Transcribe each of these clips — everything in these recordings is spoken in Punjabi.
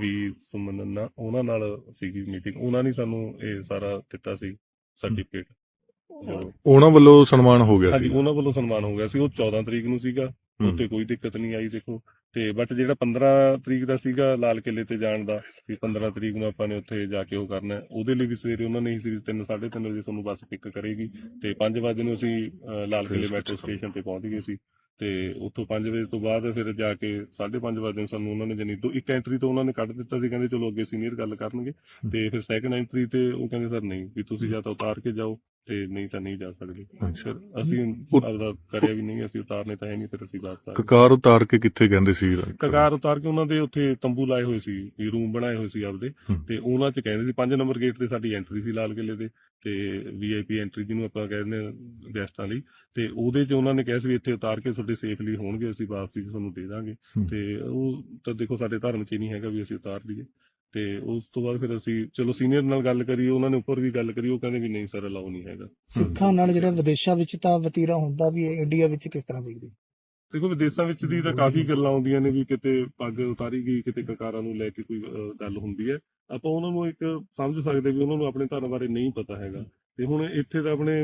ਵੀ ਸੁਮਨ ਨਾਲ ਉਹਨਾਂ ਨਾਲ ਸੀਗੀ ਮੀਟਿੰਗ ਉਹਨਾਂ ਨੇ ਸਾਨੂੰ ਇਹ ਸਾਰਾ ਦਿੱਤਾ ਸੀ ਸਰਟੀਫਿਕੇਟ ਉਹਨਾਂ ਵੱਲੋਂ ਸਨਮਾਨ ਹੋ ਗਿਆ ਹਾਂਜੀ ਸੀ। ਉਹਨਾਂ ਵੱਲੋਂ ਸਨਮਾਨ ਹੋ ਗਿਆ ਸੀ। ਉਹ 14 ਤਰੀਕ ਨੂੰ ਸੀਗਾ। ਉੱਤੇ ਕੋਈ ਦਿੱਕਤ ਨਹੀਂ ਆਈ ਦੇਖੋ। ਤੇ ਬਟ ਜਿਹੜਾ 15 ਤਰੀਕ ਦਾ ਸੀਗਾ ਲਾਲ ਕਿਲੇ ਤੇ ਜਾਣ ਦਾ ਵੀ 15 ਤਰੀਕ ਨੂੰ ਆਪਾਂ ਨੇ ਉੱਥੇ ਜਾ ਕੇ ਉਹ ਕਰਨਾ ਹੈ। ਉਹਦੇ ਲਈ ਵੀ ਸਵੇਰੇ ਉਹਨਾਂ ਨੇ ਹੀ ਸੀ 3 3:30 ਵਜੇ ਸਾਨੂੰ ਬੱਸ ਪਿਕ ਕਰੇਗੀ। ਤੇ 5 ਵਜੇ ਨੂੰ ਅਸੀਂ ਲਾਲ ਕਿਲੇ ਮੈਟਰੋ ਸਟੇਸ਼ਨ ਤੇ ਪਹੁੰਚ ਗਏ ਸੀ। ਤੇ ਉੱਥੋਂ 5 ਵਜੇ ਤੋਂ ਬਾਅਦ ਫਿਰ ਜਾ ਕੇ 5:30 ਵਜੇ ਸਾਨੂੰ ਉਹਨਾਂ ਨੇ ਜਨੀ ਦੋ ਇੱਕ ਐਂਟਰੀ ਤੋਂ ਉਹਨਾਂ ਨੇ ਕੱਢ ਦਿੱਤਾ ਸੀ ਕਹਿੰਦੇ ਚਲੋ ਅੱਗੇ ਸੀਨੀਅਰ ਗੱਲ ਕਰਨਗੇ ਤੇ ਫਿਰ ਸੈਕੰਡ ਐਂਟਰੀ ਤੇ ਉਹ ਕਹਿੰਦੇ ਸਰ ਨਹੀਂ ਵੀ ਤੁਸੀਂ ਜਾਂ ਤਾਂ ਉਤਾਰ ਕੇ ਜਾਓ। ਤੇ ਨਹੀਂ ਤਾਂ ਨਹੀਂ ਜਾ ਸਕਦੇ। ਫਿਰ ਅਸੀਂ ਆਪਦਾ ਕਰਿਆ ਵੀ ਨਹੀਂ ਅਸੀਂ ਉਤਾਰਨੇ ਤਾਂ ਹੈ ਨਹੀਂ ਫਿਰ ਅਸੀਂ ਵਾਪਸ ਆ ਕਕਾਰ ਉਤਾਰ ਕੇ ਕਿੱਥੇ ਕਹਿੰਦੇ ਸੀ? ਕਕਾਰ ਉਤਾਰ ਕੇ ਉਹਨਾਂ ਦੇ ਉੱਥੇ ਤੰਬੂ ਲਾਏ ਹੋਏ ਸੀ ਵੀ ਰੂਮ ਬਣਾਏ ਹੋਏ ਸੀ ਆਪਦੇ। ਤੇ ਉਹਨਾਂ ਚ ਕਹਿੰਦੇ ਸੀ 5 ਨੰਬਰ ਗੇਟ ਤੇ ਸਾਡੀ ਐਂਟਰੀ ਸੀ ਲਾਲ ਕਿਲੇ ਦੇ ਤੇ ਵੀਆਈਪੀ ਐਂਟਰੀ ਜਿਹਨੂੰ ਆਪਾਂ ਕਹਿੰਦੇ ਗੈਸਟਾਂ ਲਈ। ਤੇ ਉਹਦੇ ਚ ਉਹਨਾਂ ਨੇ ਕਿਹਾ ਸੀ ਵੀ ਇੱਥੇ ਉਤਾਰ ਕੇ ਤੁਹਾਡੇ ਸੇਫਲੀ ਹੋਣਗੇ ਅਸੀਂ ਵਾਪਸੀ ਤੁਹਾਨੂੰ ਦੇ ਦਾਂਗੇ। ਤੇ ਉਹ ਤਾਂ ਦੇਖੋ ਸਾਡੇ ਧਰਮ ਚ ਹੀ ਨਹੀਂ ਹੈਗਾ ਵੀ ਅਸੀਂ ਉਤਾਰ ਲਈਏ ਤੇ ਉਸ ਤੋਂ ਬਾਅਦ ਫਿਰ ਅਸੀਂ ਚਲੋ ਸੀਨੀਅਰ ਨਾਲ ਗੱਲ ਕਰੀ ਉਹਨਾਂ ਨੇ ਉੱਪਰ ਵੀ ਗੱਲ ਕਰੀ ਉਹ ਕਹਿੰਦੇ ਵੀ ਨਹੀਂ ਸਰ ਅਲਾਉ ਨਹੀਂ ਹੈਗਾ। ਸਿੱਖਾਂ ਨਾਲ ਜਿਹੜੇ ਵਿਦੇਸ਼ਾਂ ਵਿੱਚ ਤਾਂ ਵਤੀਰਾ ਹੁੰਦਾ ਵੀ ਇੰਡੀਆ ਵਿੱਚ ਕਿਸ ਤਰ੍ਹਾਂ ਦੇਖਦੇ? ਦੇਖੋ ਵਿਦੇਸ਼ਾਂ ਵਿੱਚ ਦੀ ਤਾਂ ਕਾਫੀ ਗੱਲਾਂ ਆਉਂਦੀਆਂ ਨੇ ਵੀ ਕਿਤੇ ਪੱਗ ਉਤਾਰੀ ਗਈ ਕਿਤੇ ਕਕਾਰਾਂ ਨੂੰ ਲੈ ਕੇ ਕੋਈ ਗੱਲ ਹੁੰਦੀ ਹੈ। ਆਪਾਂ ਉਹਨਾਂ ਨੂੰ ਇੱਕ ਸਮਝ ਸਕਦੇ ਵੀ ਉਹਨਾਂ ਨੂੰ ਆਪਣੇ ਧਰਮ ਬਾਰੇ ਨਹੀਂ ਪਤਾ ਹੈਗਾ। ਤੇ ਹੁਣ ਇੱਥੇ ਤਾਂ ਆਪਣੇ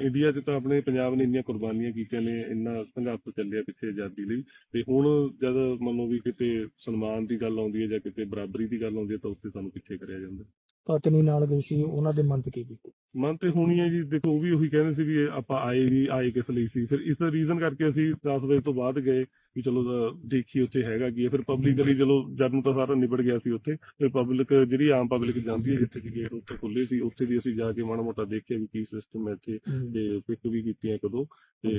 ਇੰਡੀਆ 'ਚ ਤਾਂ ਆਪਣੇ ਪੰਜਾਬ ਨੇ ਇੰਨੀਆਂ ਕੁਰਬਾਨੀਆਂ ਕੀਤੀਆਂ ਨੇ ਇੰਨਾ ਸੰਘਰਸ਼ ਚੱਲਿਆ ਪਿੱਛੇ ਆਜ਼ਾਦੀ ਲਈ। ਤੇ ਹੁਣ ਜਦ ਮੰਨੋ ਵੀ ਕਿਤੇ ਸਨਮਾਨ ਦੀ ਗੱਲ ਆਉਂਦੀ ਹੈ ਜਾਂ ਕਿਤੇ ਬਰਾਬਰੀ ਦੀ ਗੱਲ ਆਉਂਦੀ ਹੈ ਤਾਂ ਉੱਥੇ ਸਾਨੂੰ ਪਿੱਛੇ ਕਰਿਆ ਜਾਂਦਾ। ਪਤਨੀ ਨਾਲ ਗਈ ਸੀ ਉਹਨਾਂ ਦੇ ਮਨ ਤੇ ਕੀ ਬੀਤੀ ਮਨ ਤੇ ਹੋਣੀ ਹੈ ਜੀ ਦੇਖੋ ਉਹ ਵੀ ਉਹੀ ਕਹਿੰਦੇ ਸੀ ਵੀ ਆਪਾਂ ਆਏ ਵੀ ਆਏ ਕਿਸ ਲਈ ਸੀ। ਫਿਰ ਇਸ ਰੀਜ਼ਨ ਕਰਕੇ ਅਸੀਂ 10 ਵਜੇ ਤੋਂ ਬਾਅਦ ਗਏ। ਵੀ ਚਲੋ ਦੇਖੀ ਉੱਥੇ ਹੈਗਾ ਕੀ ਹੈ। ਫਿਰ ਪਬਲਿਕਲੀ ਚਲੋ ਜਦ ਨੂੰ ਤਾਂ ਸਾਰਾ ਨਿਬੜ ਗਿਆ ਸੀ ਉੱਥੇ ਫਿਰ ਪਬਲਿਕ ਜਿਹੜੀ ਆਮ ਪਬਲਿਕ ਜਾਂਦੀ ਹੈ ਜਿੱਥੇ ਕਿ ਗੇਟ ਉੱਥੇ ਖੁੱਲੇ ਸੀ ਉੱਥੇ ਵੀ ਅਸੀਂ ਜਾ ਕੇ ਮਾੜਾ ਮੋਟਾ ਦੇਖਿਆ ਵੀ ਕੀ ਸਿਸਟਮ ਹੈ ਇੱਥੇ ਤੇ ਪਿਕ ਵੀ ਕੀਤੀਆਂ ਕਦੋਂ ਤੇ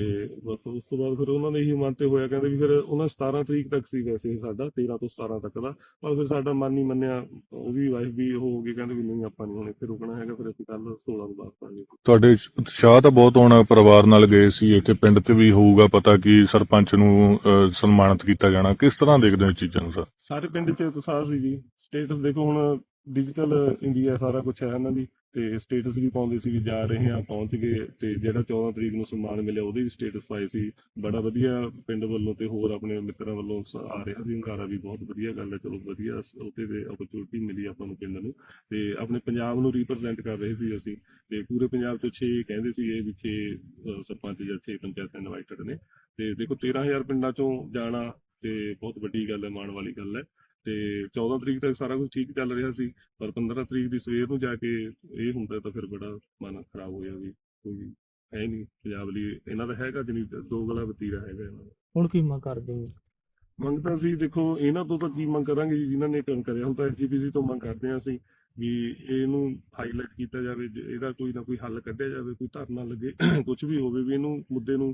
ਬਸ ਉਸ ਤੋਂ ਬਾਅਦ ਫਿਰ ਉਹਨਾਂ ਨੇ ਇਹੀ ਮਨ ਤੇ ਹੋਇਆ ਕਹਿੰਦੇ ਵੀ ਫਿਰ ਉਹਨਾਂ 17 ਤਰੀਕ ਤੱਕ ਸੀ ਵੈਸੇ ਸਾਡਾ 13 ਤੋਂ 17 ਤੱਕ ਦਾ ਪਰ ਫਿਰ ਸਾਡਾ ਮਨ ਨਹੀਂ ਮੰਨਿਆ ਉਹ ਵੀ ਵਾਈਫ ਵੀ ਹੋ ਗਏ ਕਹਿੰਦੇ ਵੀ ਨਹੀਂ ਆਪਾਂ ਨਹੀਂ ਹੁਣ ਇੱਥੇ ਰੁਕਣਾ ਹੈਗਾ ਫਿਰ ਅਸੀਂ ਕੱਲ 16 ਨੂੰ ਵਾਪਸ ਆ ਗਏ ਤੁਹਾਡੇ ਉਤਸ਼ਾਹ ਤਾਂ ਬਹੁਤ ਹੋਣਾ ਪਰਿਵਾਰ ਨਾਲ ਗਏ ਸੀ ਇੱਥੇ ਪਿੰਡ ਤੇ ਵੀ ਹੋਊਗਾ ਪਤਾ ਕਿ ਸਰਪੰਚ ਨੂੰ ਸਨਮਾਨਿਤ ਕੀਤਾ ਜਾਣਾ? ਕਿਸ ਤਰ੍ਹਾਂ ਦੇਖਦੇ ਹੋ ਇਹ ਚੀਜ਼ਾਂ ਨੂੰ ਸਰ? ਸਾਰੇ ਪਿੰਡ 'ਚ ਉਤਸ਼ਾਹ ਸੀ ਜੀ। ਸਟੇਟਸ ਦੇਖੋ ਹੁਣ ਡਿਜੀਟਲ ਇੰਡੀਆ ਸਾਰਾ ਕੁਝ ਹੈ ਇਹਨਾਂ ਦੀ। ਤੇ ਸਟੇਟਸ ਵੀ ਪਾਉਂਦੇ ਸੀ ਵੀ ਜਾ ਰਹੇ ਆ ਪਹੁੰਚ ਗਏ। ਤੇ ਜਿਹੜਾ 14 ਤਰੀਕ ਨੂੰ ਸਨਮਾਨ ਮਿਲਿਆ, ਉਹਦੇ ਵੀ ਸਟੇਟਸ ਪਾਏ ਸੀ। ਬੜਾ ਵਧੀਆ ਪਿੰਡ ਵੱਲੋਂ ਤੇ ਹੋਰ ਆਪਣੇ ਮਿੱਤਰਾਂ ਵੱਲੋਂ ਆ ਰਿਹਾ ਸੀ। ਹੰਕਾਰਾ ਵੀ ਬਹੁਤ ਵਧੀਆ ਗੱਲ ਹੈ, ਚਲੋ ਵਧੀਆ ਸ- ਤੇ ਓਪਰਚੁਨਿਟੀ ਮਿਲੀ ਆਪਾਂ ਨੂੰ ਪਿੰਡ ਨੂੰ। ਤੇ ਆਪਣੇ ਪੰਜਾਬ ਨੂੰ ਰਿਪਰੈਜ਼ੈਂਟ ਕਰ ਰਹੇ ਸੀ ਅਸੀਂ। ਤੇ ਪੂਰੇ ਪੰਜਾਬ ਤੋਂ 6 ਕਹਿੰਦੇ ਸੀ ਇਹ ਵੀ 6 ਸਰਪੰਚ ਜਾਂ 6 ਪੰਚਾਇਤਾਂ ਇਨਵਾਈਟਡ ਨੇ। ਤੇ ਦੇਖੋ 13000 ਪਿੰਡਾਂ ਚੋਂ ਜਾਣਾ ਤੇ ਬਹੁਤ ਵੱਡੀ ਗੱਲ ਹੈ ਮਾਣ ਵਾਲੀ ਗੱਲ ਹੈ। ਤੇ 14 ਤਰੀਕ ਤੱਕ ਸਾਰਾ ਕੁਝ ਠੀਕ ਚੱਲ ਰਿਹਾ ਸੀ ਪਰ 15 ਤਰੀਕ ਦੀ ਸਵੇਰ ਨੂੰ ਜਾ ਕੇ ਇਹ ਹੁੰਦਾ ਤਾਂ ਫਿਰ ਬੜਾ ਮਨ ਖਰਾਬ ਹੋਇਆ ਵੀ ਕੋਈ ਹੈ ਨਹੀਂ ਪੰਜਾਬ ਲਈ। ਇਹਨਾਂ ਦਾ ਹੈਗਾ ਜਨੀ ਦੋ ਗਲਾ ਵਤੀਰਾ ਹੈਗਾ ਇਹਨਾਂ ਦਾ। ਹੁਣ ਕੀ ਮੰਗ ਕਰਦੇ ਹੋ? ਮੰਗ ਤਾਂ ਅਸੀਂ ਦੇਖੋ ਇਹਨਾਂ ਤੋਂ ਤਾਂ ਕੀ ਮੰਗ ਕਰਾਂਗੇ ਜੀ, ਜਿਨ੍ਹਾਂ ਨੇ ਕੰਮ ਕਰਿਆ। ਹੁਣ ਤਾਂ ਐਸਜੀਪੀਸੀ ਤੋਂ ਮੰਗ ਕਰਦੇ ਹਾਂ ਅਸੀਂ ਵੀ ਇਹਨੂੰ ਹਾਈਲਾਈਟ ਕੀਤਾ ਜਾਵੇ ਇਹਦਾ ਕੋਈ ਨਾ ਕੋਈ ਹੱਲ ਕੱਢਿਆ ਜਾਵੇ ਕੋਈ ਧਰਨਾ ਲੱਗੇ ਕੁਝ ਵੀ ਹੋਵੇ ਵੀ ਇਹਨੂੰ ਮੁੱਦੇ ਨੂੰ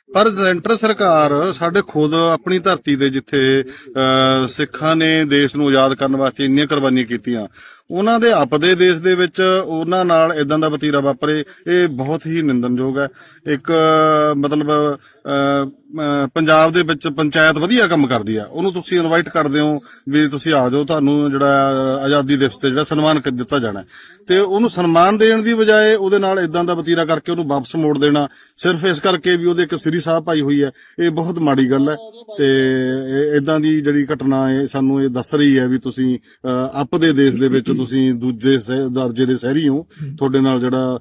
ਪਰ ਸੈਂਟਰ ਸਰਕਾਰ ਸਾਡੇ ਖੁਦ ਆਪਣੀ ਧਰਤੀ ਦੇ ਜਿੱਥੇ ਅ, ਸਿੱਖਾਂ ਨੇ ਦੇਸ਼ ਨੂੰ ਆਜ਼ਾਦ ਕਰਨ ਵਾਸਤੇ ਇੰਨੀਆਂ ਕੁਰਬਾਨੀਆਂ ਕੀਤੀਆਂ ਉਹਨਾਂ ਦੇ ਆਪਦੇ ਦੇਸ਼ ਦੇ ਵਿੱਚ ਉਹਨਾਂ ਨਾਲ ਇਦਾਂ ਦਾ ਵਤੀਰਾ ਵਾਪਰੇ ਇਹ ਬਹੁਤ ਹੀ ਨਿੰਦਨਯੋਗ ਹੈ। ਇੱਕ ਮਤਲਬ ਪੰਜਾਬ ਦੇ ਵਿੱਚ ਪੰਚਾਇਤ ਵਧੀਆ ਕੰਮ ਕਰਦੀ ਆ। ਉਹਨੂੰ ਤੁਸੀਂ ਇਨਵਾਈਟ ਕਰਦੇ ਹੋ ਵੀ ਤੁਸੀਂ ਆ ਜਾਓ ਤੁਹਾਨੂੰ ਜਿਹੜਾ ਆਜ਼ਾਦੀ ਦਿਵਸ ਤੇ ਜਿਹੜਾ ਸਨਮਾਨ ਦਿੱਤਾ ਜਾਣਾ। ਤੇ ਉਹਨੂੰ ਸਨਮਾਨ ਦੇਣ ਦੀ ਬਜਾਏ ਉਹਦੇ ਨਾਲ ਇਦਾਂ ਦਾ ਵਤੀਰਾ ਕਰਕੇ ਉਹਨੂੰ ਵਾਪਸ ਮੋੜ ਦੇਣਾ। ਸਿਰਫ ਇਸ ਕਰਕੇ ਵੀ ਉਹਦੇ ਇੱਕ ਸ੍ਰੀ ਸਾਹਿਬ ਪਾਈ ਹੋਈ ਹੈ ਇਹ ਬਹੁਤ ਮਾੜੀ ਗੱਲ ਹੈ ਤੇ ਇਦਾਂ ਦੀ ਜਿਹੜੀ ਘਟਨਾ ਹੈ ਸਾਨੂੰ ਇਹ ਦੱਸ ਰਹੀ ਹੈ ਵੀ ਤੁਸੀਂ ਅ, ਆਪਦੇ ਦੇਸ਼ ਦੇ ਵਿੱਚ ਤੁਸੀਂ ਦੂਜੇ ਦਰਜੇ ਦੇ ਸ਼ਹਿਰੀ ਹੋ। ਤੁਹਾਡੇ ਨਾਲ ਜਿਹੜਾ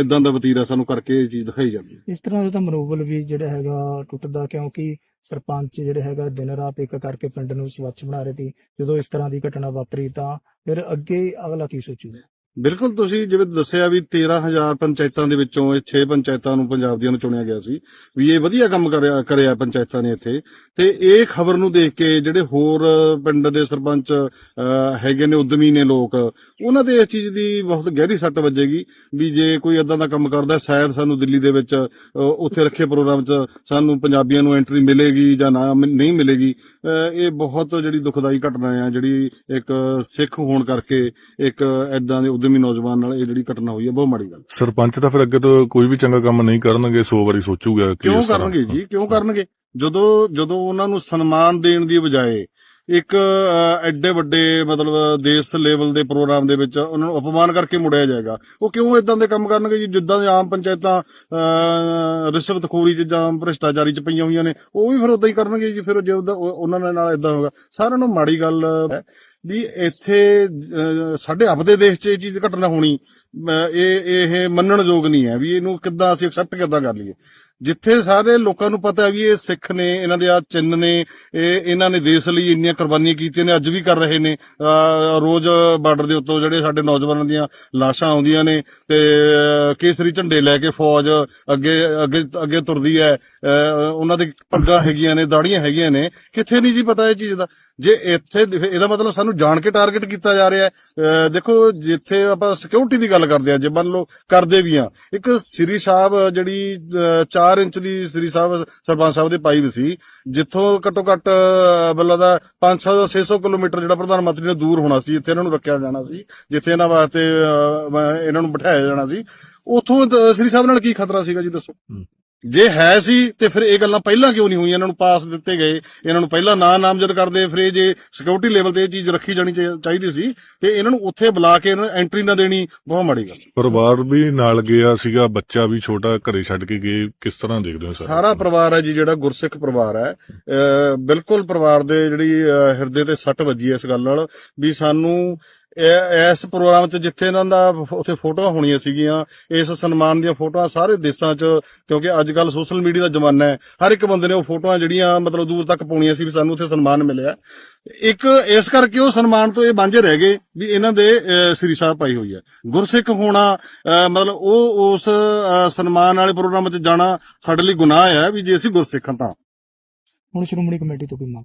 ਇਦਾਂ ਦਾ ਵਤੀਰਾ ਸਾਨੂੰ ਕਰਕੇ ਇਹ ਚੀਜ਼ ਦਿਖਾਈ ਜਾਂਦੀ ਹੈ ਇਸ ਤਰ੍ਹਾਂ ਦਾ ਤਾਂ ਮਨੋਬਲ ਵੀ ਜਿਹੜਾ ਹੈਗਾ ਟੁੱਟਦਾ ਕਿਉਂਕਿ ਸਰਪੰਚ ਜਿਹੜੇ ਹੈਗਾ ਦਿਨ ਰਾਤ ਇੱਕ ਕਰਕੇ ਪਿੰਡ ਨੂੰ ਸਵੱਛ ਬਣਾ ਰਹੇ ਸੀ। ਜਦੋਂ ਇਸ ਤਰ੍ਹਾਂ ਦੀ ਘਟਨਾ ਵਾਪਰੀ ਤਾਂ ਫਿਰ ਅੱਗੇ ਅਗਲਾ ਕੀ ਸੋਚੂਗਾ? ਬਿਲਕੁਲ ਤੁਸੀਂ ਜਿਵੇਂ ਦੱਸਿਆ ਵੀ 13000 ਪੰਚਾਇਤਾਂ ਦੇ ਵਿੱਚੋਂ ਇਹ 6 ਪੰਚਾਇਤਾਂ ਨੂੰ ਪੰਜਾਬ ਦੀਆਂ ਨੂੰ ਚੁਣਿਆ ਗਿਆ ਸੀ ਵੀ ਇਹ ਵਧੀਆ ਕੰਮ ਕਰਿਆ ਕਰਿਆ ਪੰਚਾਇਤਾਂ ਨੇ ਇੱਥੇ। ਤੇ ਇਹ ਖਬਰ ਨੂੰ ਦੇਖ ਕੇ ਜਿਹੜੇ ਹੋਰ ਪਿੰਡ ਦੇ ਸਰਪੰਚ ਹੈਗੇ ਨੇ, ਉਦਮੀ ਨੇ ਲੋਕ, ਉਹਨਾਂ ਤੇ ਇਸ ਚੀਜ਼ ਦੀ ਬਹੁਤ ਗਹਿਰੀ ਸੱਟ ਵੱਜੇਗੀ ਵੀ ਜੇ ਕੋਈ ਇਦਾਂ ਦਾ ਕੰਮ ਕਰਦਾ, ਸ਼ਾਇਦ ਸਾਨੂੰ ਦਿੱਲੀ ਦੇ ਵਿੱਚ ਉੱਥੇ ਰੱਖੇ ਪ੍ਰੋਗਰਾਮ 'ਚ ਸਾਨੂੰ ਪੰਜਾਬੀਆਂ ਨੂੰ ਐਂਟਰੀ ਮਿਲੇਗੀ ਜਾਂ ਨਾ ਨਹੀਂ ਮਿਲੇਗੀ। ਇਹ ਬਹੁਤ ਜਿਹੜੀ ਦੁਖਦਾਈ ਘਟਨਾ ਹੈ ਜਿਹੜੀ ਇੱਕ ਸਿੱਖ ਹੋਣ ਕਰਕੇ ਇੱਕ ਐਦਾਂ ਦੇ ਉਦਮੀ ਨੌਜਵਾਨ ਨਾਲ ਇਹ ਜਿਹੜੀ ਘਟਨਾ ਹੋਈ ਹੈ ਬਹੁਤ ਮਾੜੀ ਗੱਲ। ਸਰਪੰਚ ਤਾਂ ਫਿਰ ਅੱਗੇ ਤੋਂ ਕੋਈ ਵੀ ਚੰਗਾ ਕੰਮ ਨਹੀਂ ਕਰਨਗੇ 100 ਵਾਰੀ ਸੋਚੂਗਾ ਕਿ ਕਿਉਂ ਇਸ ਤਰ੍ਹਾਂ- ਕਰਨਗੇ ਜੀ? ਕਿਉਂ ਕਰਨਗੇ? ਜਦੋਂ ਜਦੋਂ ਉਹਨਾਂ ਨੂੰ ਸਨਮਾਨ ਦੇਣ ਦੀ ਬਜਾਏ ਇੱਕ ਅਹ, ਐਡੇ ਵੱਡੇ ਮਤਲਬ ਦੇਸ਼ ਲੈਵਲ ਦੇ ਪ੍ਰੋਗਰਾਮ ਦੇ ਵਿੱਚ ਉਹਨਾਂ ਨੂੰ ਅਪਮਾਨ ਕਰਕੇ ਮੁੜਿਆ ਜਾਏਗਾ। ਉਹ ਕਿਉਂ ਇਦਾਂ ਦੇ ਕੰਮ ਕਰਨਗੇ ਜੀ? ਜਿੱਦਾਂ ਦੇ ਆਮ ਪੰਚਾਇਤਾਂ ਅਹ, ਰਿਸ਼ਵਤਖੋਰੀ ਚ ਜਾਂ ਭ੍ਰਿਸ਼ਟਾਚਾਰੀ ਚ ਪਈਆਂ ਹੋਈਆਂ ਨੇ ਉਹ ਵੀ ਫਿਰ ਉਦਾਂ ਹੀ ਕਰਨਗੇ ਜੀ। ਫਿਰ ਜੇ ਉਹਦਾ- ਉਹ- ਉਹਨਾਂ ਦੇ ਨਾਲ ਇਦਾਂ ਹੋਗਾ ਸਾਰਿਆਂ ਨੂੰ ਮਾੜੀ ਗੱਲ ਹੈ ਵੀ ਇੱਥੇ ਅਹ, ਸਾਡੇ ਆਪਦੇ ਦੇਸ਼ 'ਚ ਇਹ ਚੀਜ਼ ਘਟਨਾ ਹੋਣੀ ਅਹ, ਇਹ ਇਹ ਮੰਨਣਯੋਗ ਨਹੀਂ ਹੈ ਵੀ ਇਹਨੂੰ ਕਿੱਦਾਂ ਅਸੀਂ ਐਕਸੈਪਟ ਕਿੱਦਾਂ ਕਰ ਲਈਏ। ਜਿੱਥੇ ਸਾਰੇ ਲੋਕਾਂ ਨੂੰ ਪਤਾ ਵੀ ਇਹ ਸਿੱਖ ਨੇ, ਇਹਨਾਂ ਦੇ ਆ ਚਿੰਨ ਨੇ, ਇਹ ਇਹਨਾਂ ਨੇ ਦੇਸ਼ ਲਈ ਇੰਨੀਆਂ ਕੁਰਬਾਨੀਆਂ ਕੀਤੀਆਂ ਨੇ, ਅੱਜ ਵੀ ਕਰ ਰਹੇ ਨੇ। ਰੋਜ਼ ਬਾਰਡਰ ਦੇ ਉੱਤੋਂ ਜਿਹੜੇ ਸਾਡੇ ਨੌਜਵਾਨਾਂ ਦੀਆਂ ਲਾਸ਼ਾਂ ਆਉਂਦੀਆਂ ਨੇ ਤੇ ਕੇਸਰੀ ਝੰਡੇ ਲੈ ਕੇ ਫੌਜ ਅੱਗੇ ਅੱਗੇ ਅੱਗੇ ਤੁਰਦੀ ਹੈ। ਉਹਨਾਂ ਦੇ ਪੱਗਾਂ ਹੈਗੀਆਂ ਨੇ ਦਾੜੀਆਂ ਹੈਗੀਆਂ ਨੇ। ਕਿੱਥੇ ਨਹੀਂ ਜੀ ਪਤਾ ਇਹ ਚੀਜ਼ ਦਾ? ਜੇ ਇੱਥੇ, ਇਹਦਾ ਮਤਲਬ ਸਾਨੂੰ ਜਾਣ ਕੇ ਟਾਰਗੇਟ ਕੀਤਾ ਜਾ ਰਿਹਾ ਹੈ। ਅਹ, ਦੇਖੋ, ਜਿੱਥੇ ਆਪਾਂ ਸਿਕਿਉਰਿਟੀ ਦੀ ਗੱਲ ਕਰਦੇ ਆ ਜੇ ਮੰਨ ਲਓ ਕਰਦੇ ਵੀ ਆ ਇੱਕ ਸ੍ਰੀ ਸਾਹਿਬ ਜਿਹੜੀ ਚਾਰ 4 ਇੰਚ ਦੀ ਸ੍ਰੀ ਸਾਹਿਬ, ਸਰਪੰਚ ਸਾਹਿਬ ਦੇ ਪਾਈਪ ਸੀ, ਜਿੱਥੋਂ ਘੱਟੋ ਘੱਟ ਬੱਲਾ ਦਾ 500 ਜਾਂ 600 ਕਿਲੋਮੀਟਰ ਜਿਹੜਾ ਪ੍ਰਧਾਨ ਮੰਤਰੀ ਨੇ ਦੂਰ ਹੋਣਾ ਸੀ ਜਿੱਥੇ ਇਹਨਾਂ ਨੂੰ ਰੱਖਿਆ ਜਾਣਾ ਸੀ, ਜਿੱਥੇ ਇਹਨਾਂ ਵਾਸਤੇ ਇਹਨਾਂ ਨੂੰ ਬਿਠਾਇਆ ਜਾਣਾ ਸੀ। ਉਥੋਂ ਸ੍ਰੀ ਸਾਹਿਬ ਨਾਲ ਕੀ ਖਤਰਾ ਸੀਗਾ ਜੀ, ਦੱਸੋ? ਜੇ ਹੈ ਸੀ ਤੇ ਫਿਰ ਇਹ ਗੱਲਾਂ ਪਹਿਲਾਂ ਕਿਉਂ ਨਹੀਂ ਹੋਈਆਂ? ਇਹਨਾਂ ਨੂੰ ਪਾਸ ਦਿੱਤੇ ਗਏ। ਇਹਨਾਂ ਨੂੰ ਪਹਿਲਾਂ ਨਾਂ ਨਾਮਜ਼ਦ ਕਰਦੇ ਫਿਰ ਇਹ ਜੇ ਸਿਕਿਉਰਿਟੀ ਲੈਵਲ ਤੇ ਇਹ ਚੀਜ਼ ਰੱਖੀ ਜਾਣੀ ਚਾਹੀ- ਚਾਹੀਦੀ ਸੀ ਤੇ ਇਹਨਾਂ ਨੂੰ ਉੱਥੇ ਬੁਲਾ ਕੇ ਇਹਨਾਂ ਐਂਟਰੀ ਨਾ ਦੇਣੀ ਬਹੁਤ ਮਾੜੀ ਗੱਲ। ਪਰਿਵਾਰ ਵੀ ਨਾਲ ਗਿਆ ਸੀਗਾ ਬੱਚਾ ਵੀ ਛੋਟਾ ਘਰੇ ਛੱਡ ਕੇ ਗਏ। ਕਿਸ ਤਰ੍ਹਾਂ ਦੇਖਦੇ ਹੋ ਸਰ ਪਰਿਵਾਰ ਹੈ ਜੀ ਜਿਹੜਾ ਗੁਰਸਿੱਖ ਪਰਿਵਾਰ ਹੈ। ਅਹ ਬਿਲਕੁਲ ਪਰਿਵਾਰ ਦੇ ਜਿਹੜੀ ਅਹ ਹਿਰਦੇ ਤੇ ਸੱਟ ਵੱਜੀ ਹੈ ਇਸ ਗੱਲ ਨਾਲ ਵੀ ਸਾਨੂੰ ਇਸ ਪ੍ਰੋਗਰਾਮ 'ਚ ਜਿੱਥੇ ਇਹਨਾਂ ਦਾ ਉੱਥੇ ਫੋਟੋਆਂ ਹੋਣੀਆਂ ਸੀਗੀਆਂ, ਇਸ ਸਨਮਾਨ ਦੀਆਂ ਫੋਟੋਆਂ ਸਾਰੇ ਦੇਸ਼ਾਂ 'ਚ, ਕਿਉਂਕਿ ਅੱਜ ਕੱਲ ਸੋਸ਼ਲ ਮੀਡੀਆ ਦਾ ਜ਼ਮਾਨਾ ਹੈ। ਹਰ ਇੱਕ ਬੰਦੇ ਨੇ ਉਹ ਫੋਟੋਆਂ ਜਿਹੜੀਆਂ ਮਤਲਬ ਦੂਰ ਤੱਕ ਪਾਉਣੀਆਂ ਸੀ ਵੀ ਸਾਨੂੰ ਉੱਥੇ ਸਨਮਾਨ ਮਿਲਿਆ। ਇੱਕ ਇਸ ਕਰਕੇ ਉਹ ਸਨਮਾਨ ਤੋਂ ਇਹ ਵਾਂਝੇ ਰਹਿ ਗਏ ਵੀ ਇਹਨਾਂ ਦੇ ਸ੍ਰੀ ਸਾਹਿਬ ਪਾਈ ਹੋਈ ਹੈ। ਗੁਰਸਿੱਖ ਹੋਣਾ ਮਤਲਬ ਉਹ ਉਸ ਸਨਮਾਨ ਵਾਲੇ ਪ੍ਰੋਗਰਾਮ 'ਚ ਜਾਣਾ ਸਾਡੇ ਲਈ ਗੁਨਾਹ ਹੈ ਵੀ ਜੇ ਅਸੀਂ ਗੁਰਸਿੱਖ ਹਾਂ ਤਾਂ। ਹੁਣ ਸ਼੍ਰੋਮਣੀ ਕਮੇਟੀ ਤੋਂ ਕੋਈ ਮੰਗ?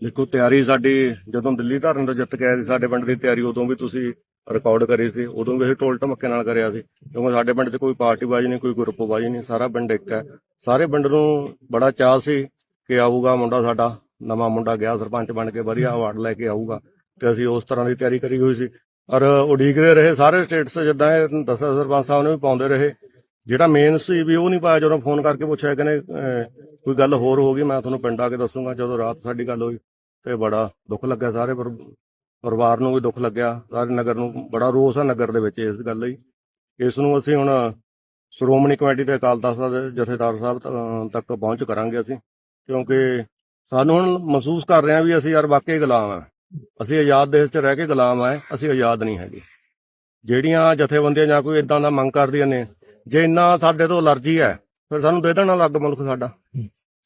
ਦੇਖੋ, ਤਿਆਰੀ ਸਾਡੀ ਜਦੋਂ ਦਿੱਲੀ ਧਰਨ ਤੋਂ ਜਿੱਤ ਕੇ ਆਏ ਸੀ, ਸਾਡੇ ਪਿੰਡ ਦੀ ਤਿਆਰੀ ਉਦੋਂ ਵੀ ਤੁਸੀਂ ਰਿਕਾਰਡ ਕਰੀ ਸੀ, ਉਦੋਂ ਵੀ ਅਸੀਂ ਟੋਲ ਢਮੱਕੇ ਨਾਲ ਕਰਿਆ ਸੀ, ਕਿਉਂਕਿ ਸਾਡੇ ਪਿੰਡ 'ਚ ਕੋਈ ਪਾਰਟੀਬਾਜ਼ੀ ਨਹੀਂ, ਕੋਈ ਗਰੁੱਪਬਾਜ਼ੀ ਨਹੀਂ, ਸਾਰਾ ਪਿੰਡ ਇੱਕ ਹੈ। ਸਾਰੇ ਪਿੰਡ ਨੂੰ ਬੜਾ ਚਾਅ ਸੀ ਕਿ ਆਊਗਾ ਮੁੰਡਾ ਸਾਡਾ, ਨਵਾਂ ਮੁੰਡਾ ਗਿਆ, ਸਰਪੰਚ ਬਣ ਕੇ ਵਧੀਆ ਅਵਾਰਡ ਲੈ ਕੇ ਆਊਗਾ, ਤੇ ਅਸੀਂ ਉਸ ਤਰ੍ਹਾਂ ਦੀ ਤਿਆਰੀ ਕਰੀ ਹੋਈ ਸੀ। ਔਰ ਉਡੀਕਦੇ ਰਹੇ ਸਾਰੇ ਸਟੇਟਸ ਜਿੱਦਾਂ ਇਹ ਦੱਸਿਆ, ਸਰਪੰਚ ਸਾਹਿਬ ਨੇ ਵੀ ਪਾਉਂਦੇ ਰਹੇ। ਜਿਹੜਾ ਮੇਨ ਸੀ ਵੀ ਉਹ ਨਹੀਂ ਪਾਇਆ, ਜਦੋਂ ਫੋਨ ਕਰਕੇ ਪੁੱਛਿਆ ਕਹਿੰਦੇ ਕੋਈ ਗੱਲ ਹੋਰ ਹੋ ਗਈ, ਮੈਂ ਤੁਹਾਨੂੰ ਪਿੰਡ ਆ ਕੇ ਦੱਸੂਗਾ, ਜਦੋਂ ਰਾਤ ਸਾਡੀ ਗੱਲ ਹੋਈ ਤੇ ਬੜਾ ਦੁੱਖ ਲੱਗਿਆ ਸਾਰੇ ਪਰ- ਪਰਿਵਾਰ ਨੂੰ ਵੀ ਦੁੱਖ ਲੱਗਿਆ, ਸਾਰੇ ਨਗਰ ਨੂੰ ਬੜਾ ਰੋਸ ਆ ਨਗਰ ਦੇ ਵਿੱਚ ਇਸ ਗੱਲ ਲਈ। ਇਸ ਨੂੰ ਅਸੀਂ ਹੁਣ ਸ਼੍ਰੋਮਣੀ ਕਮੇਟੀ ਦੇ ਅਕਾਲ ਤਖਤ ਦੇ ਜਥੇਦਾਰ ਸਾਹਿਬ ਤੱਕ ਪਹੁੰਚ ਕਰਾਂਗੇ ਅਸੀਂ, ਕਿਉਂਕਿ ਸਾਨੂੰ ਹੁਣ ਮਹਿਸੂਸ ਕਰ ਰਹੇ ਹਾਂ ਵੀ ਅਸੀਂ ਯਾਰ ਵਾਕਈ ਗੁਲਾਮ ਆ ਅਸੀਂ ਆਜ਼ਾਦ ਦੇਸ਼ 'ਚ ਰਹਿ ਕੇ ਗੁਲਾਮ ਆ ਅਸੀਂ ਆਜ਼ਾਦ ਨਹੀਂ ਹੈਗੇ। ਜਿਹੜੀਆਂ ਜਥੇਬੰਦੀਆਂ ਜਾਂ ਕੋਈ ਇਦਾਂ ਦਾ ਮੰਗ ਕਰਦੀਆਂ ਨੇ, ਜੇ ਇੰਨਾ ਸਾਡੇ ਤੋਂ ਅਲਰਜੀ ਹੈ, ਫਿਰ ਸਾਨੂੰ ਦੇ ਦੇਣਾ ਅਲੱਗ ਮੁਲਕ ਸਾਡਾ।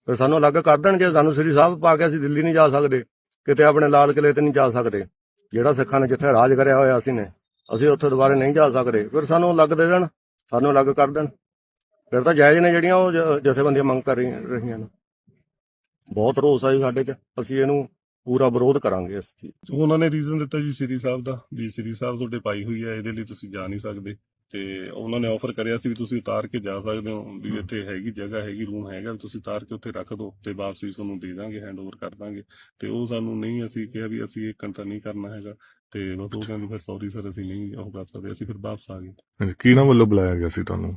ਫਿਰ ਸਾਨੂੰ ਅਲੱਗ ਕਰ ਦੇਣ ਜੇ ਸਾਨੂੰ ਸ੍ਰੀ ਸਾਹਿਬ ਪਾ ਕੇ ਅਸੀਂ ਦਿੱਲੀ ਨਹੀਂ ਜਾ ਸਕਦੇ, ਕਿਤੇ ਆਪਣੇ ਲਾਲ ਕਿਲੇ ਤੇ ਨਹੀਂ ਜਾ ਸਕਦੇ। ਜਿਹੜਾ ਸਿੱਖਾਂ ਨੇ ਜਿੱਥੇ ਰਾਜ ਕਰਿਆ ਹੋਇਆ ਅਸੀਂ ਨੇ, ਅਸੀਂ ਉੱਥੇ ਦੁਬਾਰੇ ਨਹੀਂ ਜਾ ਸਕਦੇ। ਫਿਰ ਸਾਨੂੰ ਅਲੱਗ ਦੇ ਦੇਣ, ਸਾਨੂੰ ਅਲੱਗ ਕਰ ਦੇਣ। ਫਿਰ ਤਾਂ ਜਾਇਜ਼ ਨੇ ਜਿਹੜੀਆਂ ਉਹ ਜਥੇਬੰਦੀਆਂ ਮੰਗ ਕਰ ਰਹੀਆਂ ਨੇ। ਬਹੁਤ ਰੋਸ ਆ ਸਾਡੇ 'ਚ ਅਸੀਂ ਇਹਨੂੰ ਪੂਰਾ ਵਿਰੋਧ ਕਰਾਂਗੇ ਇਸ ਚੀਜ਼ ਉਹਨਾਂ ਨੇ ਰੀਜ਼ਨ ਦਿੱਤਾ ਜੀ ਸ੍ਰੀ ਸਾਹਿਬ ਦਾ, ਵੀ ਸ੍ਰੀ ਸਾਹਿਬ ਤੁਹਾਡੇ ਪਾਈ ਹੋਈ ਹੈ ਇਹਦੇ ਲਈ ਤੁਸੀਂ ਜਾ ਨਹੀਂ ਸਕਦੇ। ਤੇ ਉਹਨਾਂ ਨੇ ਆਫਰ ਕਰਿਆ ਸੀ ਵੀ ਤੁਸੀਂ ਉਤਾਰ ਕੇ ਜਾ ਸਕਦੇ ਹੋ ਵੀ ਇੱਥੇ ਹੈਗੀ ਜਗ੍ਹਾ ਹੈਗੀ ਰੂਮ ਹੈਗਾ ਤੁਸੀਂ ਉਤਾਰ ਕੇ ਉੱਥੇ ਰੱਖ ਦਿਓ ਤੇ ਵਾਪਸੀ ਤੁਹਾਨੂੰ ਦੇ ਦਾਂਗੇ ਹੈਂਡਓਵਰ ਕਰ ਦਾਂਗੇ। ਤੇ ਉਹ ਸਾਨੂੰ ਨਹੀਂ ਅਸੀਂ ਕਿਹਾ ਵੀ ਅਸੀਂ ਇਹ ਘੰਟਾ ਨਹੀਂ ਕਰਨਾ ਹੈਗਾ। ਤੇ ਉਹ ਕਹਿੰਦੇ ਫਿਰ ਸੌਰੀ ਸਰ ਅਸੀਂ ਨਹੀਂ ਉਹ ਕਰ ਸਕਦੇ ਅਸੀਂ ਫਿਰ ਵਾਪਸ ਆ ਗਏ। ਹਾਂਜੀ, ਕਿਹਨਾਂ ਵੱਲੋਂ ਬੁਲਾਇਆ ਗਿਆ ਸੀ ਤੁਹਾਨੂੰ?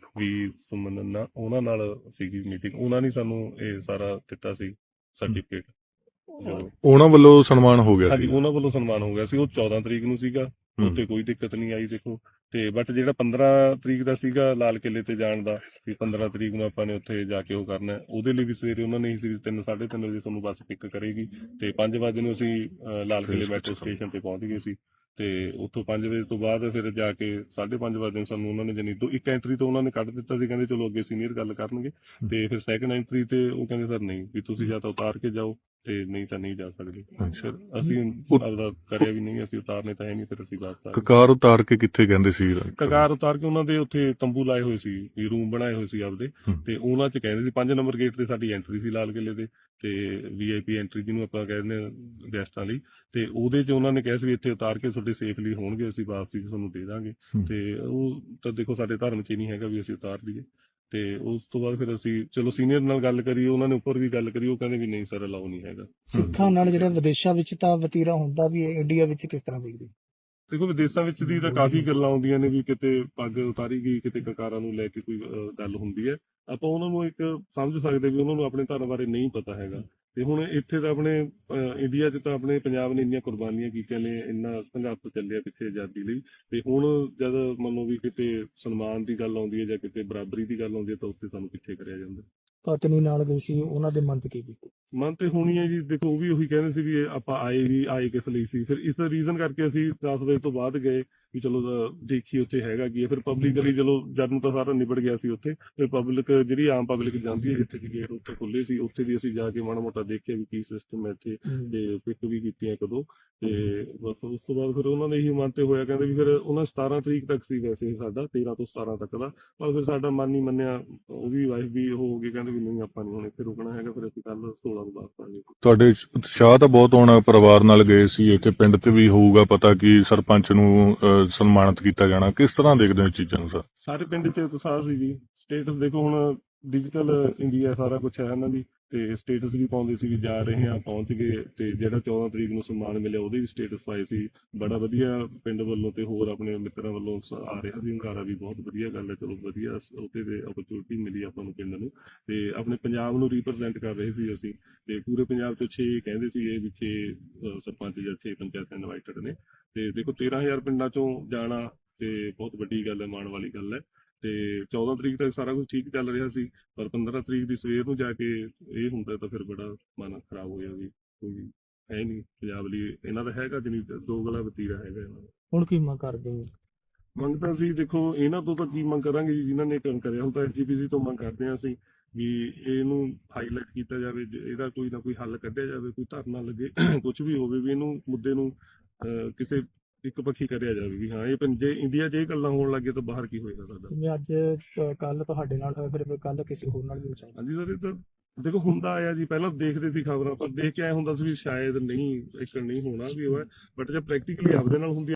ਵੀ ਸੁਮਨ ਨਾਲ ਉਹਨਾਂ ਨਾਲ ਸੀਗੀ ਮੀਟਿੰਗ ਉਹਨਾਂ ਨੇ ਸਾਨੂੰ ਇਹ ਸਾਰਾ ਦਿੱਤਾ ਸੀ ਸਰਟੀਫਿਕੇਟ ਉਹਨਾਂ ਵੱਲੋਂ ਸਨਮਾਨ ਹੋ ਗਿਆ ਹਾਂਜੀ ਸੀ। ਉਹਨਾਂ ਵੱਲੋਂ ਸਨਮਾਨ ਹੋ ਗਿਆ ਸੀ। ਉਹ 14 ਤਰੀਕ ਨੂੰ ਸੀਗਾ। ਉੱਤੇ ਕੋਈ ਦਿੱਕਤ ਨਹੀਂ ਆਈ ਦੇਖੋ। ਤੇ ਬਟ ਜਿਹੜਾ 15 ਤਰੀਕ ਦਾ ਸੀਗਾ ਲਾਲ ਕਿਲੇ ਤੇ ਜਾਣ ਦਾ ਵੀ 15 ਤਰੀਕ ਨੂੰ ਆਪਾਂ ਨੇ ਉੱਥੇ ਜਾ ਕੇ ਉਹ ਕਰਨਾ ਹੈ। ਉਹਦੇ ਲਈ ਵੀ ਸਵੇਰੇ ਉਹਨਾਂ ਨੇ ਹੀ ਸੀ 3 3:30 ਵਜੇ ਸਾਨੂੰ ਬੱਸ ਪਿਕ ਕਰੇਗੀ। ਤੇ 5 ਵਜੇ ਨੂੰ ਅਸੀਂ ਲਾਲ ਕਿਲੇ ਮੈਟਰੋ ਸਟੇਸ਼ਨ ਤੇ ਪਹੁੰਚ ਗਏ ਸੀ। ਤੇ ਉੱਥੋਂ 5 ਵਜੇ ਤੋਂ ਬਾਅਦ ਫਿਰ ਜਾ ਕੇ 5:30 ਵਜੇ ਸਾਨੂੰ ਉਹਨਾਂ ਨੇ ਜਨੀ ਦੋ ਇੱਕ ਐਂਟਰੀ ਤੋਂ ਉਹਨਾਂ ਨੇ ਕੱਢ ਦਿੱਤਾ ਸੀ ਕਹਿੰਦੇ ਚਲੋ ਅੱਗੇ ਸੀਨੀਅਰ ਗੱਲ ਕਰਨਗੇ ਤੇ ਫਿਰ ਸੈਕੰਡ ਐਂਟਰੀ ਤੇ ਉਹ ਕਹਿੰਦੇ ਸਰ ਨਹੀਂ ਵੀ ਤੁਸੀਂ ਜਾਂ ਤਾਂ ਉਤਾਰ ਕੇ ਜਾਓ। ਤੇ ਨਹੀਂ ਤਾਂ ਨਹੀਂ ਜਾ ਸਕਦੇ। ਫਿਰ ਅਸੀਂ ਆਪਦਾ ਕਰਿਆ ਵੀ ਨਹੀਂ ਅਸੀਂ ਉਤਾਰਨੇ ਤਾਂ ਹੈ ਨਹੀਂ ਫਿਰ ਅਸੀਂ ਵਾਪਸ ਕਕਾਰ ਉਤਾਰ ਕੇ ਕਿੱਥੇ ਕਹਿੰਦੇ ਸੀ? ਕਗਾਰ ਉਤਾਰ ਕੇ ਉਹਨਾਂ ਦੇ ਉੱਥੇ ਤੰਬੂ ਲਾਏ ਹੋਏ ਸੀ ਵੀ ਰੂਮ ਬਣਾਏ ਹੋਏ ਸੀ ਆਪਦੇ। ਤੇ ਉਹਨਾਂ ਚ ਕਹਿੰਦੇ ਸੀ 5 ਨੰਬਰ ਗੇਟ ਤੇ ਸਾਡੀ ਐਂਟਰੀ ਸੀ ਲਾਲ ਕਿਲੇ ਦੇ ਤੇ ਵੀਆਈਪੀ ਐਂਟਰੀ ਜਿਹਨੂੰ ਆਪਾਂ ਕਹਿੰਦੇ ਆ ਗੈਸਟਾਂ ਲਈ। ਤੇ ਉਹਦੇ ਚ ਉਹਨਾਂ ਨੇ ਕਿਹਾ ਸੀ ਵੀ ਇੱਥੇ ਉਤਾਰ ਕੇ ਤੁਹਾਡੇ ਸੇਫਲੀ ਹੋਣਗੇ ਅਸੀਂ ਵਾਪਸੀ ਤੁਹਾਨੂੰ ਦੇ ਦਾਂਗੇ। ਤੇ ਉਹ ਤਾਂ ਦੇਖੋ ਸਾਡੇ ਧਰਮ ਚ ਨਹੀਂ ਹੈਗਾ ਵੀ ਅਸੀਂ ਉਤਾਰ ਲਈਏ ਤੇ ਉਸ ਤੋਂ ਬਾਅਦ ਫਿਰ ਅਸੀਂ ਚਲੋ ਸੀਨੀਅਰ ਨਾਲ ਗੱਲ ਕਰੀ ਉਹਨਾਂ ਨੇ ਉੱਪਰ ਵੀ ਗੱਲ ਕਰੀ ਉਹ ਕਹਿੰਦੇ ਵੀ ਨਹੀਂ ਸਰ ਅਲਾਉ ਨਹੀਂ ਹੈਗਾ। ਸਿੱਖਾਂ ਨਾਲ ਜਿਹੜਾ ਵਿਦੇਸ਼ਾਂ ਵਿੱਚ ਤਾਂ ਵਤੀਰਾ ਹੁੰਦਾ ਵੀ ਹੈ ਇੰਡੀਆ ਵਿੱਚ ਕਿਸ ਤਰ੍ਹਾਂ ਦੇਖਦੇ? ਦੇਖੋ ਵਿਦੇਸ਼ਾਂ ਵਿੱਚ ਦੀ ਤਾਂ ਕਾਫੀ ਗੱਲਾਂ ਆਉਂਦੀਆਂ ਨੇ ਵੀ ਕਿਤੇ ਪੱਗ ਉਤਾਰੀ ਗਈ ਕਿਤੇ ਕਕਾਰਾਂ ਨੂੰ ਲੈ ਕੇ ਕੋਈ ਗੱਲ ਹੁੰਦੀ ਹੈ। ਆਪਾਂ ਉਹਨਾਂ ਨੂੰ ਇੱਕ ਸਮਝ ਸਕਦੇ ਵੀ ਉਹਨਾਂ ਨੂੰ ਆਪਣੇ ਧਰਮ ਬਾਰੇ ਨਹੀਂ ਪਤਾ ਹੈਗਾ। ਤੇ ਹੁਣ ਇੱਥੇ ਤਾਂ ਆਪਣੇ ਇੰਡੀਆ 'ਚ ਤਾਂ ਆਪਣੇ ਪੰਜਾਬ ਨੇ ਇੰਨੀਆਂ ਕੁਰਬਾਨੀਆਂ ਕੀਤੀਆਂ ਨੇ ਇੰਨਾ ਸੰਘਰਸ਼ ਚੱਲਿਆ ਪਿੱਛੇ ਆਜ਼ਾਦੀ ਲਈ। ਤੇ ਹੁਣ ਜਦ ਮੰਨੋ ਵੀ ਕਿਤੇ ਸਨਮਾਨ ਦੀ ਗੱਲ ਆਉਂਦੀ ਹੈ ਜਾਂ ਕਿਤੇ ਬਰਾਬਰੀ ਦੀ ਗੱਲ ਆਉਂਦੀ ਹੈ ਤਾਂ ਉੱਥੇ ਸਾਨੂੰ ਪਿੱਛੇ ਕਰਿਆ ਜਾਂਦਾ। ਪਤਨੀ ਨਾਲ ਗਈ ਸੀ ਉਹਨਾਂ ਦੇ ਮਨ ਤੇ ਕੀ ਬੀਤੀ ਮਨ ਤੇ ਹੋਣੀ ਹੈ ਜੀ ਦੇਖੋ ਉਹ ਵੀ ਉਹੀ ਕਹਿੰਦੇ ਸੀ ਵੀ ਆਪਾਂ ਆਏ ਵੀ ਆਏ ਕਿਸ ਲਈ ਸੀ। ਫਿਰ ਇਸ ਰੀਜ਼ਨ ਕਰਕੇ ਅਸੀਂ 10 ਵਜੇ ਤੋਂ ਬਾਅਦ ਗਏ। ਵੀ ਚਲੋ ਦੇਖੀਏ ਉੱਥੇ ਹੈਗਾ ਕੀ ਹੈ। ਫਿਰ ਪਬਲਿਕਲੀ ਚਲੋ ਜਦ ਨੂੰ ਤਾਂ ਸਾਰਾ ਨਿਬੜ ਗਿਆ ਸੀ ਉੱਥੇ। ਫਿਰ ਪਬਲਿਕ ਜਿਹੜੀ ਆਮ ਪਬਲਿਕ ਜਾਂਦੀ ਹੈ ਜਿੱਥੇ ਵੀ ਗੇਟ ਉੱਥੇ ਖੁੱਲੇ ਸੀ। ਉੱਥੇ ਵੀ ਅਸੀਂ ਜਾ ਕੇ ਮਾੜਾ ਮੋਟਾ ਦੇਖਿਆ ਵੀ ਕੀ ਸਿਸਟਮ ਹੈ ਇੱਥੇ ਤੇ ਪਿਕ ਵੀ ਕੀਤੀਆਂ ਕਦੋਂ। ਤੇ ਬਸ ਉਸ ਤੋਂ ਬਾਅਦ ਫਿਰ ਉਹਨਾਂ ਨੇ ਇਹੀ ਮਨ ਤੇ ਹੋਇਆ ਕਹਿੰਦੇ ਵੀ ਫਿਰ ਉਹਨਾਂ 17 ਤਰੀਕ ਤੱਕ ਸੀ ਵੈਸੇ ਸਾਡਾ 13 ਤੋਂ 17 ਤੱਕ ਦਾ। ਪਰ ਫਿਰ ਸਾਡਾ ਮਨ ਨਹੀਂ ਮੰਨਿਆ ਉਹ ਵੀ ਵਾਈਫ ਵੀ ਉਹ ਹੋ ਗਏ ਕਹਿੰਦੇ ਵੀ ਨਹੀਂ ਆਪਾਂ ਨਹੀਂ ਹੁਣ ਇੱਥੇ ਰੁਕਣਾ ਹੈਗਾ ਫਿਰ ਅਸੀਂ ਕੱਲ 16 ਨੂੰ ਵਾਪਸ ਆ ਗਏ ਤੁਹਾਡੇ ਉਤਸ਼ਾਹ ਤਾਂ ਬਹੁਤ ਹੋਣਾ ਪਰਿਵਾਰ ਨਾਲ ਗਏ ਸੀ ਇੱਥੇ ਪਿੰਡ ਤੇ ਵੀ ਹੋਊਗਾ ਪਤਾ ਕਿ ਸਰਪੰਚ ਨੂੰ ਸਨਮਾਨਿਤ ਕੀਤਾ ਜਾਣਾ? ਕਿਸ ਤਰ੍ਹਾਂ ਦੇਖਦੇ ਹੋ ਇਹ ਚੀਜ਼ਾਂ ਨੂੰ ਸਰ? ਸਾਰੇ ਪਿੰਡ 'ਚ ਉਤਸ਼ਾਹ ਸੀ ਜੀ। ਸਟੇਟਸ ਦੇਖੋ ਹੁਣ ਡਿਜੀਟਲ ਇੰਡੀਆ ਸਾਰਾ ਕੁਝ ਹੈ ਇਹਨਾਂ ਦੀ ਤੇ ਸਟੇਟਸ ਵੀ ਪਾਉਂਦੇ ਸੀ ਵੀ ਜਾ ਰਹੇ ਹਾਂ, ਪਹੁੰਚ ਗਏ ਤੇ ਜਿਹੜਾ 14 ਤਰੀਕ ਨੂੰ ਸਨਮਾਨ ਮਿਲਿਆ ਉਹਦੇ ਵੀ ਸਟੇਟਸ ਪਾਏ ਸੀ। ਬੜਾ ਵਧੀਆ ਪਿੰਡ ਵੱਲੋਂ ਤੇ ਹੋਰ ਆਪਣੇ ਮਿੱਤਰਾਂ ਵੱਲੋਂ ਆ ਰਿਹਾ ਸੀ, ਹੰਗਾਰਾ ਵੀ ਬਹੁਤ ਵਧੀਆ ਗੱਲ ਹੈ, ਚਲੋ ਵਧੀਆ ਉਹਦੇ ਤੇ ਓਪਰਚੁਨਿਟੀ ਮਿਲੀ ਆਪਾਂ ਨੂੰ ਪਿੰਡ ਨੂੰ ਤੇ ਆਪਣੇ ਪੰਜਾਬ ਨੂੰ ਰਿਪਰੈਜ਼ੈਂਟ ਕਰ ਰਹੇ ਸੀ ਅਸੀਂ ਤੇ ਪੂਰੇ ਪੰਜਾਬ ਤੋਂ 6 ਕਹਿੰਦੇ ਸੀ ਇਹ ਵਿੱਚ ਸਰਪੰਚ ਜਾਂ 6 ਪੰਚਾਇਤਾਂ ਇਨਵਾਈਟਡ ਨੇ। ਤੇ ਦੇਖੋ 13000 ਪਿੰਡਾਂ ਚੋਂ ਜਾਣਾ ਤੇ ਬਹੁਤ ਵੱਡੀ ਗੱਲ ਹੈ ਮਾਣ ਵਾਲੀ ਗੱਲ ਹੈ। ਤੇ 14 ਤਰੀਕ ਤੱਕ ਸਾਰਾ ਕੁਝ ਠੀਕ ਚੱਲ ਰਿਹਾ ਸੀ ਪਰ 15 ਤਰੀਕ ਦੀ ਸਵੇਰ ਨੂੰ ਜਾ ਕੇ ਇਹ ਹੁੰਦਾ ਤਾਂ ਫਿਰ ਬੜਾ ਮਨ ਖਰਾਬ ਹੋਇਆ ਵੀ ਕੋਈ ਹੈ ਨਹੀਂ ਪੰਜਾਬ ਲਈ ਇਹਨਾਂ ਦਾ ਹੈਗਾ ਜਨੀ ਦੋ ਗਲਾ ਵਤੀਰਾ ਹੈਗਾ ਇਹਨਾਂ ਦਾ। ਹੁਣ ਕੀ ਮੰਗ ਕਰਦੇ ਹੋ? ਮੰਗ ਤਾਂ ਅਸੀਂ ਦੇਖੋ ਇਹਨਾਂ ਤੋਂ ਤਾਂ ਕੀ ਮੰਗ ਕਰਾਂਗੇ ਜੀ, ਜਿਨ੍ਹਾਂ ਨੇ ਕੰਮ ਕਰਿਆ। ਹੁਣ ਤਾਂ ਐਸਜੀਪੀਸੀ ਤੋਂ ਮੰਗ ਕਰਦੇ ਹਾਂ ਅਸੀਂ ਵੀ ਇਹਨੂੰ ਹਾਈਲਾਈਟ ਕੀਤਾ ਜਾਵੇ ਇਹਦਾ ਕੋਈ ਨਾ ਕੋਈ ਹੱਲ ਕੱਢਿਆ ਜਾਵੇ ਕੋਈ ਧਰਨਾ ਲੱਗੇ ਕੁਝ ਵੀ ਹੋਵੇ ਵੀ ਇਹਨੂੰ ਮੁੱਦੇ ਨੂੰ ਕਿਸੇ ਇੱਕ ਪੱਖੀ ਕਰਿਆ ਜਾਵੇ ਵੀ ਹਾਂ ਇਹ ਪੰ- ਜੇ ਇੰਡੀਆ 'ਚ ਇਹ ਗੱਲਾਂ ਹੋਣ ਲੱਗੇ ਤਾਂ ਬਾਹਰ ਕੀ ਹੋਏਗਾ ਸਾਡਾ ਜਿਵੇਂ ਅੱਜ ਕੱਲ ਤੁਹਾਡੇ ਨਾਲ ਹੋਇਆ ਫਿਰ ਕੱਲ ਕਿਸੇ ਹੋਰ ਨਾਲ ਵੀ ਹੋ ਸਕਦਾ। ਹਾਂਜੀ ਸਰ ਇਹ ਤਾਂ ਦੇਖੋ ਹੁੰਦਾ ਆਇਆ ਜੀ ਪਹਿਲਾਂ ਦੇਖਦੇ ਸੀ ਖਬਰਾਂ ਪਰ ਦੇਖ ਕੇ ਆਏ ਹੁੰਦਾ ਸੀ ਵੀ ਸ਼ਾਇਦ ਨਹੀਂ ਇੱਕ ਨਹੀਂ ਹੋਣਾ ਵੀ ਉਹ ਬਟ ਜੇ ਪ੍ਰੈਕਟੀਕਲੀ ਆਪਦੇ ਨਾਲ ਹੁੰਦੀ